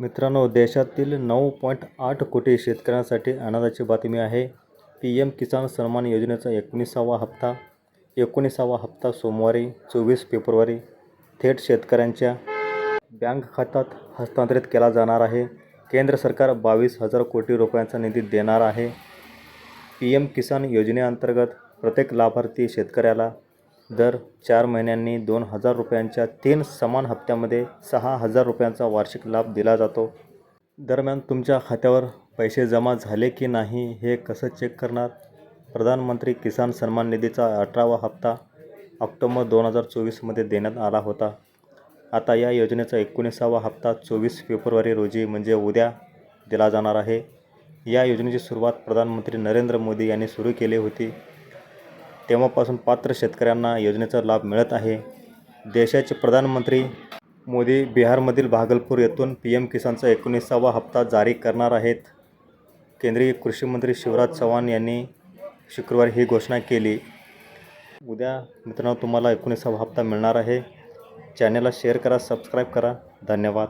मित्रांनो देशातील नऊ पॉईंट आठ कोटी शेतकऱ्यांसाठी आनंदाची बातमी आहे. पी एम किसान सन्मान योजनेचा एकोणीसावा हप्ता एकोणीसावा हप्ता सोमवारी चोवीस फेब्रुवारी थेट शेतकऱ्यांच्या बँक खात्यात हस्तांतरित केला जाणार आहे. केंद्र सरकार बावीस हजार कोटी रुपयांचा निधी देणार आहे. पी एम किसान योजनेअंतर्गत प्रत्येक लाभार्थी शेतकऱ्याला दर चार महिन्यांनी दोन हजार रुपयांच्या तीन समान हप्त्यामध्ये सहा हजार रुपयांचा वार्षिक लाभ दिला जातो. दरम्यान तुमच्या खात्यावर पैसे जमा झाले की नाही हे कसं चेक करणार? प्रधानमंत्री किसान सन्मान निधीचा अठरावा हप्ता ऑक्टोबर दोन हजार चोवीसमध्ये देण्यात आला होता. आता या योजनेचा एकोणीसावा हप्ता चोवीस फेब्रुवारी रोजी म्हणजे उद्या दिला जाणार आहे. या योजनेची सुरुवात प्रधानमंत्री नरेंद्र मोदी यांनी सुरू केली होती. तेव्हापासून पात्र शेतकऱ्यांना योजनेचा लाभ मिळत आहे. देशाचे प्रधानमंत्री मोदी बिहारमधील भागलपूर येथून पी एम किसानचा एकोणीसावा हप्ता जारी करणार आहेत. केंद्रीय कृषी मंत्री शिवराज चव्हाण यांनी शुक्रवारी ही घोषणा केली. उद्या मित्रांनो तुम्हाला एकोणीसावा हप्ता मिळणार आहे. चॅनलला शेअर करा सबस्क्राईब करा. धन्यवाद.